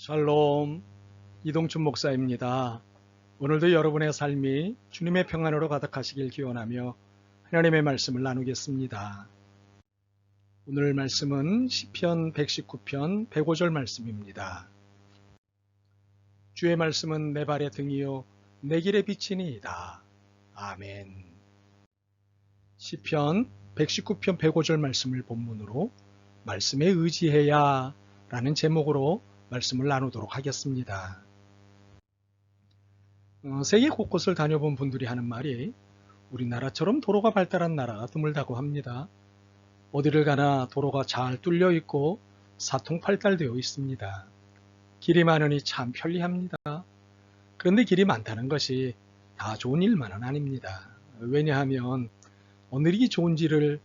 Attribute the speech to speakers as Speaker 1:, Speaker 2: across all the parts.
Speaker 1: 샬롬 이동춘 목사입니다. 오늘도 여러분의 삶이 주님의 평안으로 가득하시길 기원하며 하나님의 말씀을 나누겠습니다. 오늘 말씀은 시편 119편 105절 말씀입니다. 주의 말씀은 내 발의 등이요 내 길의 빛이니이다. 아멘. 시편 119편 105절 말씀을 본문으로 말씀에 의지해야 라는 제목으로 말씀을 나누도록 하겠습니다. 어, 세계 곳곳을 다녀본 분들이 하는 말이 우리나라처럼 도로가 발달한 나라가 드물다고 합니다. 어디를 가나 도로가 잘 뚫려 있고 사통팔달되어 있습니다. 길이 많으니 참 편리합니다. 그런데 길이 많다는 것이 다 좋은 일만은 아닙니다. 왜냐하면 어느 길이 좋은지를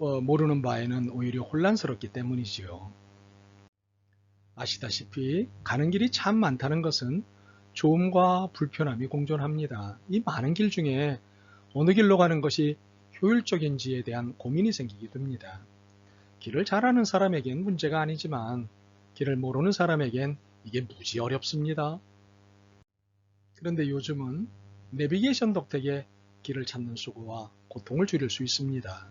Speaker 1: 어, 모르는 바에는 오히려 혼란스럽기 때문이지요. 아시다시피 가는 길이 참 많다는 것은 좋음과 불편함이 공존합니다. 이 많은 길 중에 어느 길로 가는 것이 효율적인지에 대한 고민이 생기게 됩니다. 길을 잘 아는 사람에겐 문제가 아니지만 길을 모르는 사람에겐 이게 무지 어렵습니다. 그런데 요즘은 내비게이션 덕택에 길을 찾는 수고와 고통을 줄일 수 있습니다.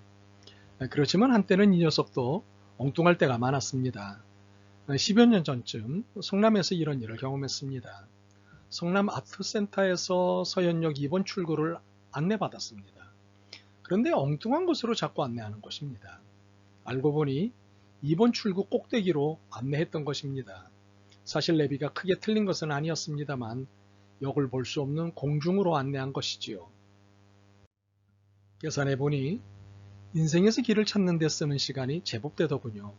Speaker 1: 그렇지만 한때는 이 녀석도 엉뚱할 때가 많았습니다. 10여 년 전쯤 성남에서 이런 일을 경험했습니다. 성남 아트센터에서 서현역 2번 출구를 안내받았습니다. 그런데 엉뚱한 곳으로 자꾸 안내하는 것입니다. 알고 보니 2번 출구 꼭대기로 안내했던 것입니다. 사실 내비가 크게 틀린 것은 아니었습니다만 역을 볼 수 없는 공중으로 안내한 것이지요. 계산해 보니 인생에서 길을 찾는 데 쓰는 시간이 제법 되더군요.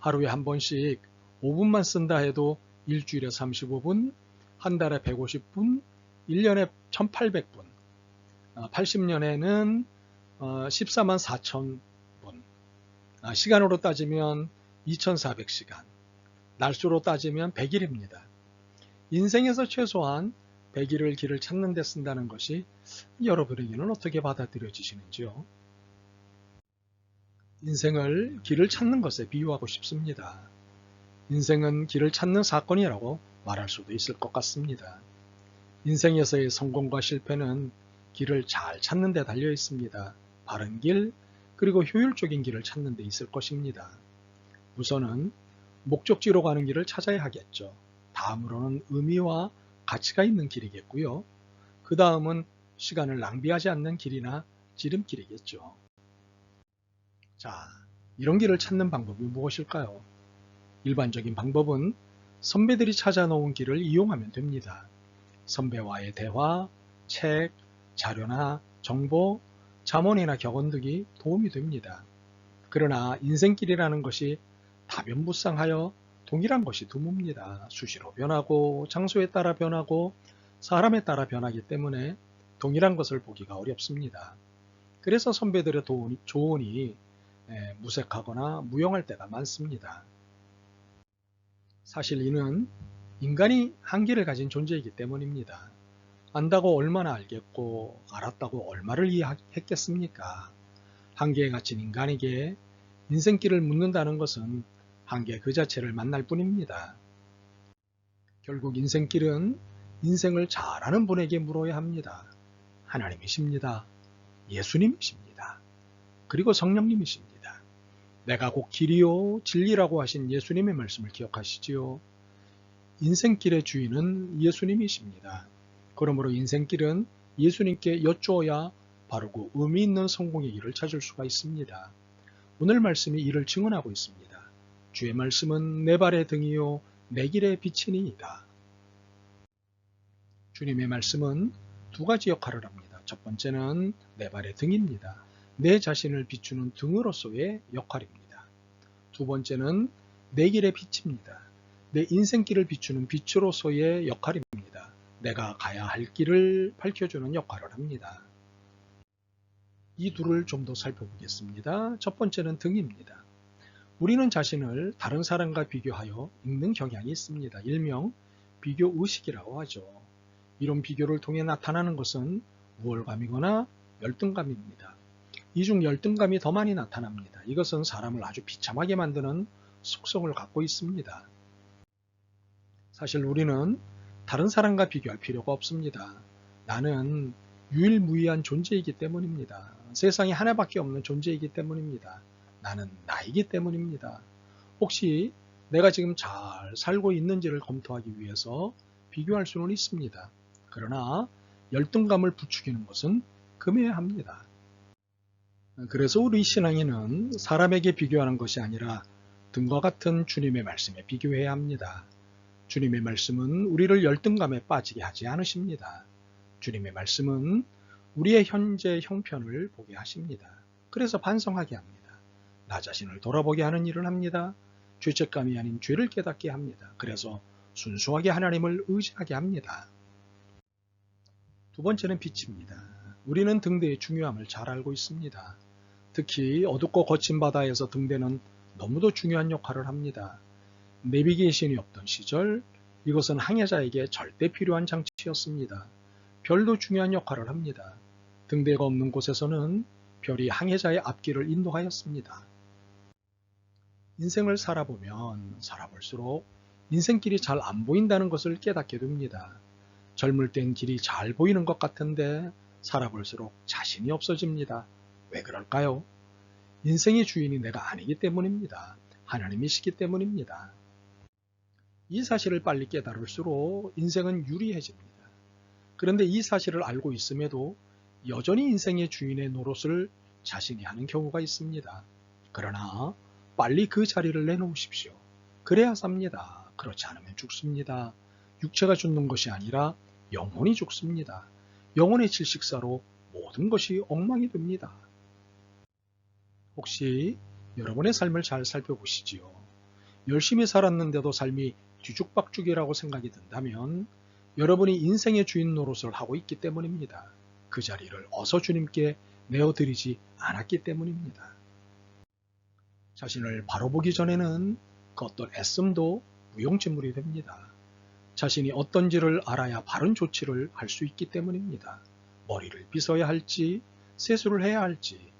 Speaker 1: 하루에 한 번씩 5분만 쓴다 해도 일주일에 35분, 한 달에 150분, 1년에 1800분, 80년에는 14만 4천 분, 아, 시간으로 따지면 2400시간, 날수로 따지면 100일입니다. 인생에서 최소한 100일을 길을 찾는 데 쓴다는 것이 여러분에게는 어떻게 받아들여지시는지요? 인생을 길을 찾는 것에 비유하고 싶습니다. 인생은 길을 찾는 사건이라고 말할 수도 있을 것 같습니다. 인생에서의 성공과 실패는 길을 잘 찾는 데 달려 있습니다. 바른 길, 그리고 효율적인 길을 찾는 데 있을 것입니다. 우선은 목적지로 가는 길을 찾아야 하겠죠. 다음으로는 의미와 가치가 있는 길이겠고요. 그 다음은 시간을 낭비하지 않는 길이나 지름길이겠죠. 자, 이런 길을 찾는 방법이 무엇일까요? 일반적인 방법은 선배들이 찾아놓은 길을 이용하면 됩니다. 선배와의 대화, 책, 자료나 정보, 자문이나 격언 등이 도움이 됩니다. 그러나 인생길이라는 것이 다변부상하여 동일한 것이 드뭅니다. 수시로 변하고 장소에 따라 변하고 사람에 따라 변하기 때문에 동일한 것을 보기가 어렵습니다. 그래서 선배들의 조언이 무색하거나 무용할 때가 많습니다. 사실 이는 인간이 한계를 가진 존재이기 때문입니다. 안다고 얼마나 알겠고 알았다고 얼마를 이해했겠습니까? 한계에 갇힌 인간에게 인생길을 묻는다는 것은 한계 그 자체를 만날 뿐입니다. 결국 인생길은 인생을 잘 아는 분에게 물어야 합니다. 하나님이십니다. 예수님이십니다. 그리고 성령님이십니다. 내가 곧 길이요 진리라고 하신 예수님의 말씀을 기억하시지요. 인생길의 주인은 예수님이십니다. 그러므로 인생길은 예수님께 여쭈어야 바르고 의미 있는 성공의 길을 찾을 수가 있습니다. 오늘 말씀이 이를 증언하고 있습니다. 주의 말씀은 내 발의 등이요 내 길의 빛이니이다. 주님의 말씀은 두 가지 역할을 합니다. 첫 번째는 내 발의 등입니다. 내 자신을 비추는 등으로서의 역할입니다. 두 번째는 내 길의 빛입니다. 내 인생길을 비추는 빛으로서의 역할입니다. 내가 가야 할 길을 밝혀주는 역할을 합니다. 이 둘을 좀 더 살펴보겠습니다. 첫 번째는 등입니다. 우리는 자신을 다른 사람과 비교하여 읽는 경향이 있습니다. 일명 비교 의식이라고 하죠. 이런 비교를 통해 나타나는 것은 우월감이거나 열등감입니다. 이중 열등감이 더 많이 나타납니다. 이것은 사람을 아주 비참하게 만드는 속성을 갖고 있습니다. 사실 우리는 다른 사람과 비교할 필요가 없습니다. 나는 유일무이한 존재이기 때문입니다. 세상에 하나밖에 없는 존재이기 때문입니다. 나는 나이기 때문입니다. 혹시 내가 지금 잘 살고 있는지를 검토하기 위해서 비교할 수는 있습니다. 그러나 열등감을 부추기는 것은 금해야 합니다. 그래서 우리 신앙인은 사람에게 비교하는 것이 아니라 등과 같은 주님의 말씀에 비교해야 합니다. 주님의 말씀은 우리를 열등감에 빠지게 하지 않으십니다. 주님의 말씀은 우리의 현재 형편을 보게 하십니다. 그래서 반성하게 합니다. 나 자신을 돌아보게 하는 일을 합니다. 죄책감이 아닌 죄를 깨닫게 합니다. 그래서 순수하게 하나님을 의지하게 합니다. 두 번째는 빛입니다. 우리는 등대의 중요함을 잘 알고 있습니다. 특히 어둡고 거친 바다에서 등대는 너무도 중요한 역할을 합니다. 내비게이션이 없던 시절 이것은 항해자에게 절대 필요한 장치였습니다. 별도 중요한 역할을 합니다. 등대가 없는 곳에서는 별이 항해자의 앞길을 인도하였습니다. 인생을 살아보면 살아볼수록 인생길이 잘 안 보인다는 것을 깨닫게 됩니다. 젊을 땐 길이 잘 보이는 것 같은데 살아볼수록 자신이 없어집니다. 왜 그럴까요? 인생의 주인이 내가 아니기 때문입니다. 하나님이시기 때문입니다. 이 사실을 빨리 깨달을수록 인생은 유리해집니다. 그런데 이 사실을 알고 있음에도 여전히 인생의 주인의 노릇을 자신이 하는 경우가 있습니다. 그러나 빨리 그 자리를 내놓으십시오. 그래야 삽니다. 그렇지 않으면 죽습니다. 육체가 죽는 것이 아니라 영혼이 죽습니다. 영혼의 질식사로 모든 것이 엉망이 됩니다. 혹시 여러분의 삶을 잘 살펴보시지요. 열심히 살았는데도 삶이 뒤죽박죽이라고 생각이 든다면 여러분이 인생의 주인 노릇을 하고 있기 때문입니다. 그 자리를 어서 주님께 내어드리지 않았기 때문입니다. 자신을 바로 보기 전에는 그 어떤 애씀도 무용지물이 됩니다. 자신이 어떤지를 알아야 바른 조치를 할 수 있기 때문입니다. 머리를 빗어야 할지, 세수를 해야 할지,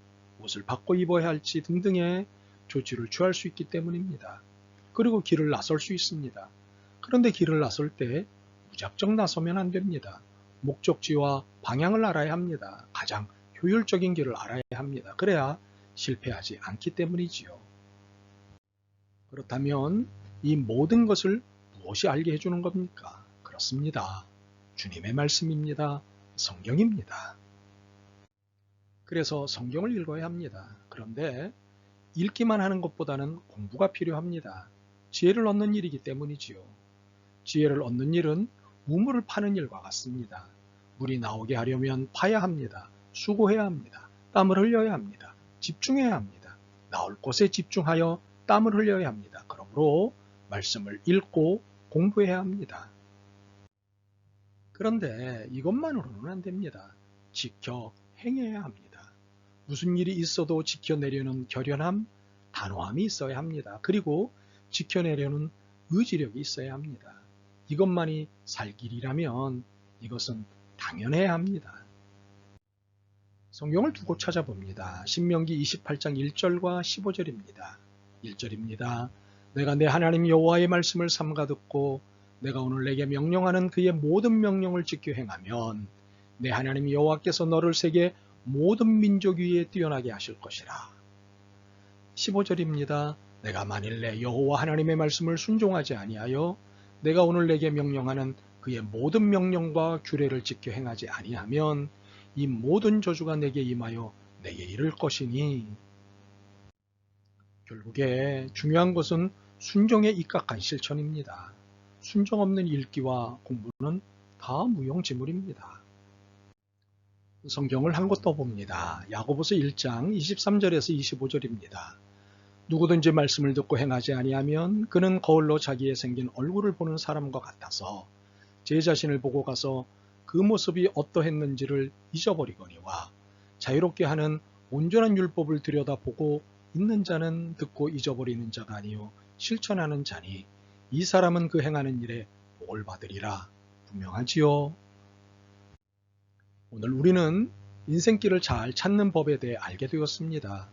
Speaker 1: 옷을 바꿔 입어야 할지 등등의 조치를 취할 수 있기 때문입니다. 그리고 길을 나설 수 있습니다. 그런데 길을 나설 때 무작정 나서면 안 됩니다. 목적지와 방향을 알아야 합니다. 가장 효율적인 길을 알아야 합니다. 그래야 실패하지 않기 때문이지요. 그렇다면 이 모든 것을 무엇이 알게 해주는 겁니까? 그렇습니다. 주님의 말씀입니다. 성경입니다. 그래서 성경을 읽어야 합니다. 그런데 읽기만 하는 것보다는 공부가 필요합니다. 지혜를 얻는 일이기 때문이지요. 지혜를 얻는 일은 우물을 파는 일과 같습니다. 물이 나오게 하려면 파야 합니다. 수고해야 합니다. 땀을 흘려야 합니다. 집중해야 합니다. 나올 곳에 집중하여 땀을 흘려야 합니다. 그러므로 말씀을 읽고 공부해야 합니다. 그런데 이것만으로는 안 됩니다. 지켜 행해야 합니다. 무슨 일이 있어도 지켜내려는 결연함, 단호함이 있어야 합니다. 그리고 지켜내려는 의지력이 있어야 합니다. 이것만이 살 길이라면 이것은 당연해야 합니다. 성경을 두고 찾아봅니다. 신명기 28장 1절과 15절입니다. 1절입니다. 내가 내 하나님 여호와의 말씀을 삼가 듣고 내가 오늘 내게 명령하는 그의 모든 명령을 지켜 행하면 내 하나님 여호와께서 너를 세계 모든 민족 위에 뛰어나게 하실 것이라. 15절입니다. 내가 만일 내 여호와 하나님의 말씀을 순종하지 아니하여 내가 오늘 내게 명령하는 그의 모든 명령과 규례를 지켜 행하지 아니하면 이 모든 저주가 내게 임하여 내게 이를 것이니 결국에 중요한 것은 순종에 입각한 실천입니다. 순종 없는 읽기와 공부는 다 무용지물입니다. 성경을 한 곳 더 봅니다. 야고보서 1장 23절에서 25절입니다. 누구든지 말씀을 듣고 행하지 아니하면 그는 거울로 자기의 생긴 얼굴을 보는 사람과 같아서 제 자신을 보고 가서 그 모습이 어떠했는지를 잊어버리거니와 자유롭게 하는 온전한 율법을 들여다보고 있는 자는 듣고 잊어버리는 자가 아니요 실천하는 자니 이 사람은 그 행하는 일에 복을 받으리라 분명하지요. 오늘 우리는 인생길을 잘 찾는 법에 대해 알게 되었습니다.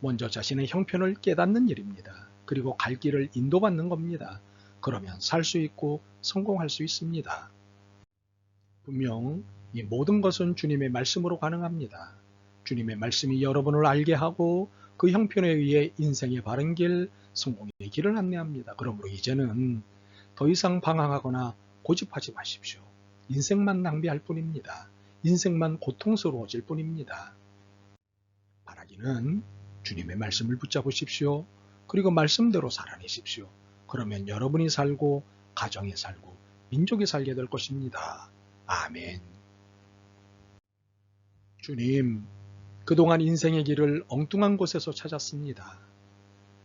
Speaker 1: 먼저 자신의 형편을 깨닫는 일입니다. 그리고 갈 길을 인도받는 겁니다. 그러면 살 수 있고 성공할 수 있습니다. 분명 이 모든 것은 주님의 말씀으로 가능합니다. 주님의 말씀이 여러분을 알게 하고 그 형편에 의해 인생의 바른 길, 성공의 길을 안내합니다. 그러므로 이제는 더 이상 방황하거나 고집하지 마십시오. 인생만 낭비할 뿐입니다. 인생만 고통스러워질 뿐입니다. 바라기는 주님의 말씀을 붙잡으십시오. 그리고 말씀대로 살아내십시오. 그러면 여러분이 살고 가정이 살고 민족이 살게 될 것입니다. 아멘. 주님, 그동안 인생의 길을 엉뚱한 곳에서 찾았습니다.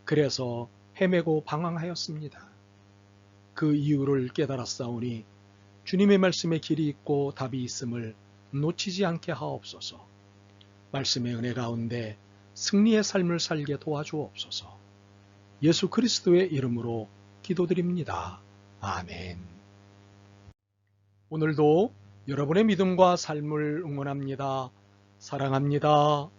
Speaker 1: 그래서 헤매고 방황하였습니다. 그 이유를 깨달았사오니 주님의 말씀에 길이 있고 답이 있음을 놓치지 않게 하옵소서. 말씀의 은혜 가운데 승리의 삶을 살게 도와주옵소서. 예수 그리스도의 이름으로 기도드립니다. 아멘. 오늘도 여러분의 믿음과 삶을 응원합니다. 사랑합니다.